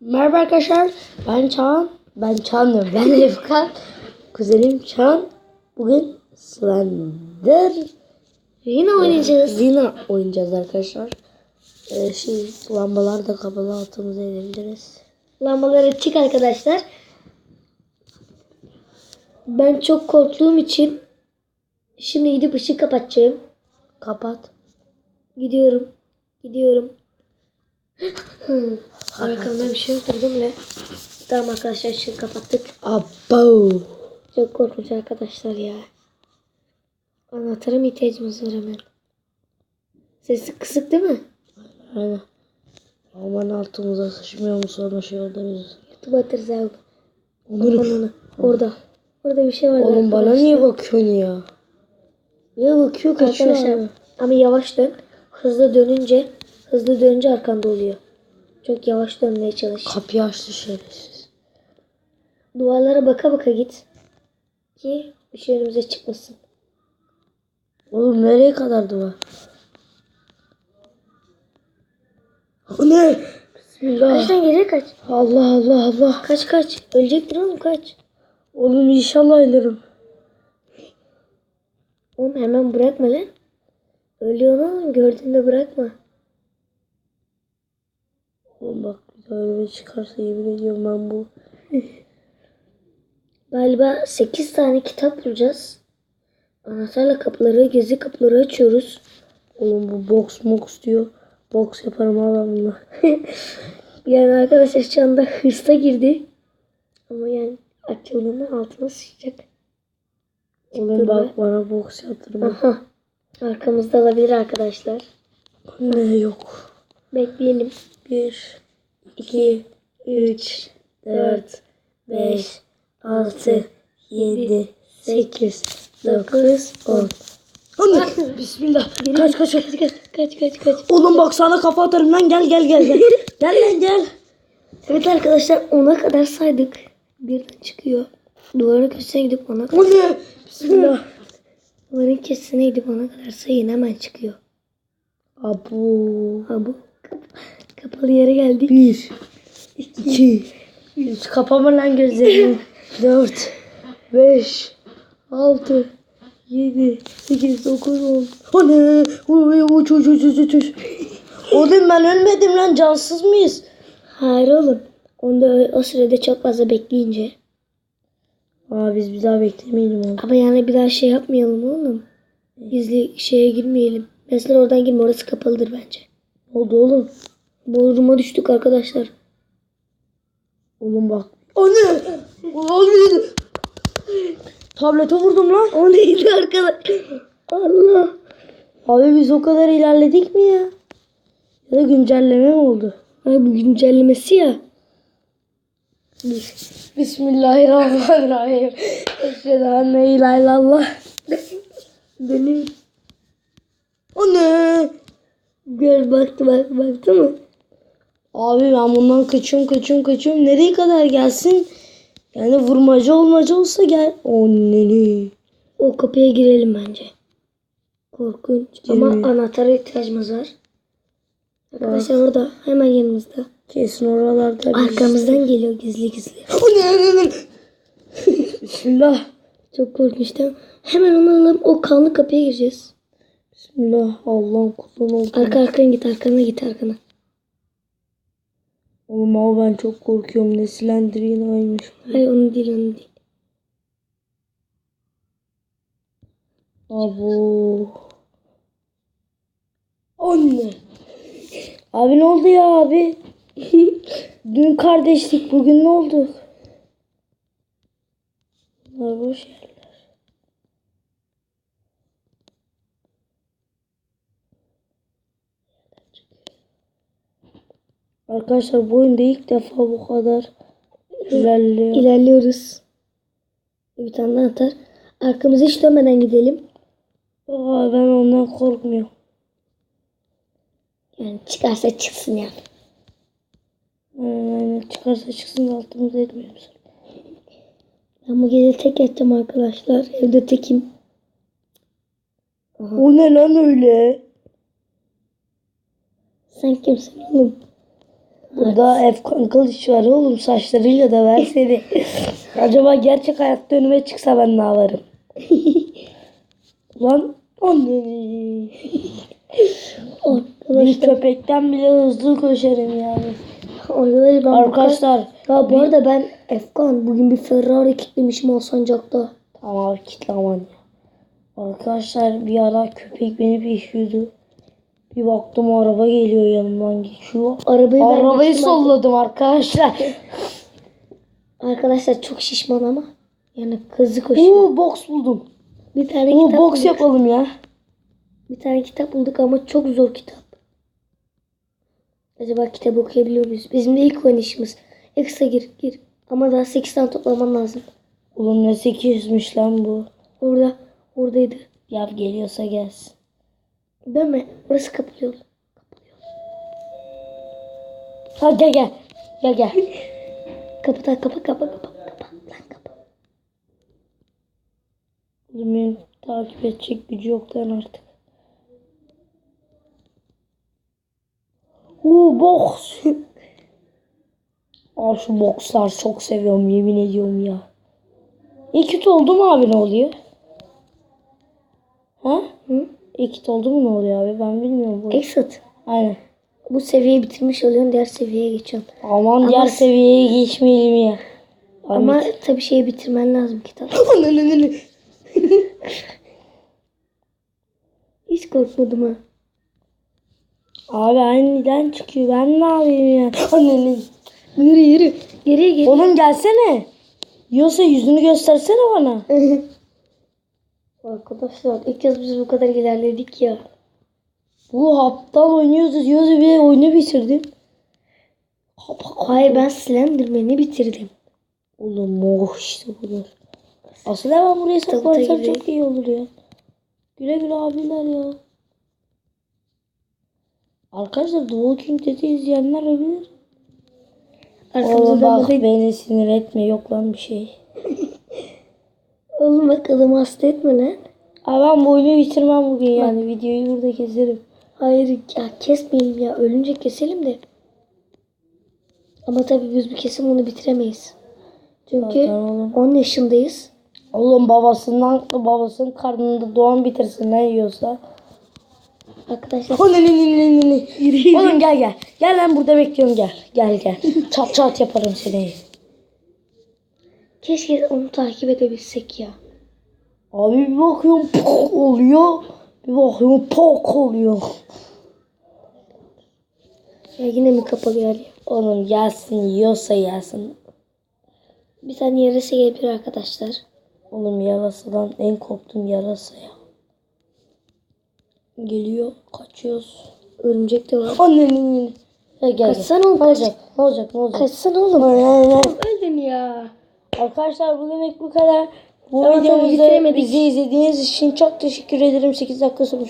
Merhaba arkadaşlar. Ben Çağan. Ben Çağan diyorum. Ben Efkan. Kuzenim Çağan. Bugün Slender. Yine oynayacağız. Yine oynayacağız arkadaşlar. Ee, şey lambalar da kapalı altımıza edebiliriz. Lambaları açık arkadaşlar. Ben çok korktuğum için şimdi gidip ışık kapatacağım. Kapat. Gidiyorum. Gidiyorum. Arkamda bir şey yoktur değil mi? Tamam arkadaşlar ışığı kapattık. Abo. Çok korkunç arkadaşlar ya. Anahtara mı ihtiyacımız var hemen? Sesi kısık değil mi? Aynen. Aman altımıza sıçmıyor mu sonra şey oluruz. YouTube atarız abi. Onu. Orada. Orada bir şey var. Oğlum bana niye bakıyorsun ya? Niye bakıyor kaçıyor Arkadaşlar abi. ama yavaş dön. Hızlı dönünce hızlı dönünce arkanda oluyor. Çok yavaş dönmeye çalış. Kapıyı açtı şerefsiz. Duvarlara baka baka git. Ki bir şey önümüze çıkmasın. Oğlum nereye kadar duvar? O ne? Bismillah. Kaçtan geriye kaç. Allah Allah Allah. Kaç kaç. Ölecektir oğlum kaç. Oğlum inşallah ölürüm. Oğlum hemen bırakma lan. Ölüyorsun oğlum gördüğünde bırakma. Oğlum bak bir daha önüme çıkarsa yemin ediyorum ben bu. Galiba 8 tane kitap bulacağız. Anahtarla kapıları, gezi kapıları açıyoruz. Oğlum bu box mox diyor. Box yaparım ben bununla. Yani arkadaşlar şu anda hırsa girdi. Ama yani açıldığında altına sıçacak. Oğlum bak bana box yaptırma. Aha. Arkamızda olabilir arkadaşlar. Ne yok. Bekleyelim. 1, 2, 3, 4, 5, 6, 7, 8, 9, 10. Anne. Bismillah. Kaç kaç kaç. Kaç kaç kaç kaç. Oğlum bak sana kafa atarım lan gel gel gel gel. gel lan gel. Evet arkadaşlar ona kadar saydık. Birden çıkıyor. Duvarın köşesine gidip ona kadar. O ne? Bismillah. Duvarın köşesine gidip ona kadar sayın hemen çıkıyor. Abu. Ha bu kap- kapalı yere geldik. 1, 2, 3. Kapama lan gözlerini. 4, 5, 6, 7, 8, 9, 10. O ne? Uç uç uç uç uç. Oğlum ben ölmedim lan cansız mıyız? Hayır oğlum. Onda o, o sürede çok fazla bekleyince. Aa biz bir daha beklemeyelim oğlum. Ama yani bir daha şey yapmayalım oğlum. Gizli şeye girmeyelim. Mesela oradan girme orası kapalıdır bence. Oldu oğlum? Bodruma düştük arkadaşlar. Oğlum bak. O ne? Oğlum Tablete vurdum lan. O neydi arkadaş? Allah. Abi biz o kadar ilerledik mi ya? Ya da güncelleme mi oldu? Ay bu güncellemesi ya. Bismillahirrahmanirrahim. Eşhedü en la ilahe illallah. Benim O ne? Gör baktı bak baktı mı? Abi ben bundan kaçıyorum kaçıyorum kaçıyorum. Nereye kadar gelsin? Yani vurmaca olmaca olsa gel. O ne? O kapıya girelim bence. Korkunç. Ama Girmeyin. anahtara ihtiyacımız var. Arkadaşlar orada hemen yanımızda. Kesin oralarda. bir- Arkamızdan geliyor gizli gizli. O ne? ne, ne? Bismillah. Çok korkunç değil mi? Hemen onu alalım. O kanlı kapıya gireceğiz. Bismillah. Allah'ım kulun oldu. Arka arkana git arkana git arkana. Oğlum ama ben çok korkuyorum. Ne Slender'in aymış. Hayır onu değil onu değil. Abo. Anne. Abi ne oldu ya abi? Dün kardeşlik bugün ne oldu? Bunlar boş yerler. Arkadaşlar bu oyunda ilk defa bu kadar ilerliyor. İlerliyoruz. Bir tane daha atar. Arkamıza hiç dönmeden gidelim. Aa, ben ondan korkmuyorum. Yani çıkarsa çıksın ya. Aynen çıkarsa çıksın altımıza etmeyelim. Ben bu gece tek yatacağım arkadaşlar. Evde tekim. O ne lan öyle? Sen kimsin oğlum? Burada Efkan Kılıç var oğlum saçlarıyla da ver seni. Acaba gerçek hayatta önüme çıksa ben ne yaparım? Lan anneni. Bir köpekten bile hızlı koşarım yani. Arkadaşlar ben Arkadaşlar Ya bu arada ben Efkan bugün bir Ferrari kitlemişim Alsancak'ta. tamam kitle aman ya. Arkadaşlar bir ara köpek beni peşliyordu. Bir baktım araba geliyor yanımdan geçiyor. Arabayı ben Arabayı geçtim solladım arkadaşlar. Arkadaşlar çok şişman ama. Yani hızlı koşuyor. Oo boks buldum. Bir tane Oo kitap boks bulduk. yapalım ya. Bir tane kitap bulduk ama çok zor kitap. Acaba kitap okuyabiliyor muyuz? Bizim de ilk oynayışımız. Ekstra gir gir. Ama daha 8 tane toplaman lazım. Oğlum ne 800'müş lan bu. Orada oradaydı. Ya geliyorsa gelsin. Değil mi? Orası kapılıyor. Ha gel gel. Gel gel. Kapı da kapa kapa kapa kapa. Lan kapa. Oğlum beni takip edecek gücü yok lan artık. Oo boks. Aa şu bokslar çok seviyorum yemin ediyorum ya. İkit oldu mu abi ne oluyor? Ha? Hı? İkit oldu mu ne oluyor abi ben bilmiyorum. Bu. Exit. Aynen. Bu seviyeyi bitirmiş oluyorsun. Diğer seviyeye geçiyorsun. Aman diğer seviyeye geçmeyelim ya. Ama tabii şeyi bitirmen lazım kitap. Hiç korkmadım ha. Abi aniden çıkıyor ben ne yapayım ya. Annenin. Yürü yürü. Geriye geri. Oğlum gelsene. Yiyorsa yüzünü göstersene bana. Arkadaşlar ilk kez biz bu kadar ilerledik ya. Bu aptal oynuyoruz diyoruz bir oyunu bitirdim. Hayır ben Slenderman'i bitirdim. Oğlum oh işte budur. Aslında ben buraya saklarsam çok iyi olur ya. Güle güle abiler ya. Arkadaşlar The Walking Dead'i izleyenler olabilir. Oğlum bak. beni sinir etme yok lan bir şey. Oğlum bak adamı hasta etme lan. Abi ben bu oyunu bitirmem bugün yani videoyu burada keserim. Hayır ya kesmeyelim ya. Ölünce keselim de. Ama tabii biz bir kesim onu bitiremeyiz. Çünkü Zaten oğlum. 10 yaşındayız. Oğlum babasından babasının karnında doğan bitirsin ne yiyorsa. Arkadaşlar Oğlum gel gel. Gel lan burada bekliyorum gel. Gel gel. çat çat yaparım seni. Keşke onu takip edebilsek ya. Abi bir bakıyorum pok oluyor. Bir bakıyorum pok oluyor. Ya yine mi kapalı yani? Oğlum gelsin yiyorsa gelsin. Bir tane yarısı gelebilir arkadaşlar. Oğlum yarasıdan en korktuğum yarasa ya. Geliyor kaçıyoruz. Örümcek de var. Annenin. Gel gel. Kaçsana oğlum, Ne olacak? Ne olacak? Ne olacak? Kaçsana oğlum. Arkadaşlar bugünlük bu kadar. Bu bitiremedik. bizi izlediğiniz için çok teşekkür ederim. 8 dakika sürmüş.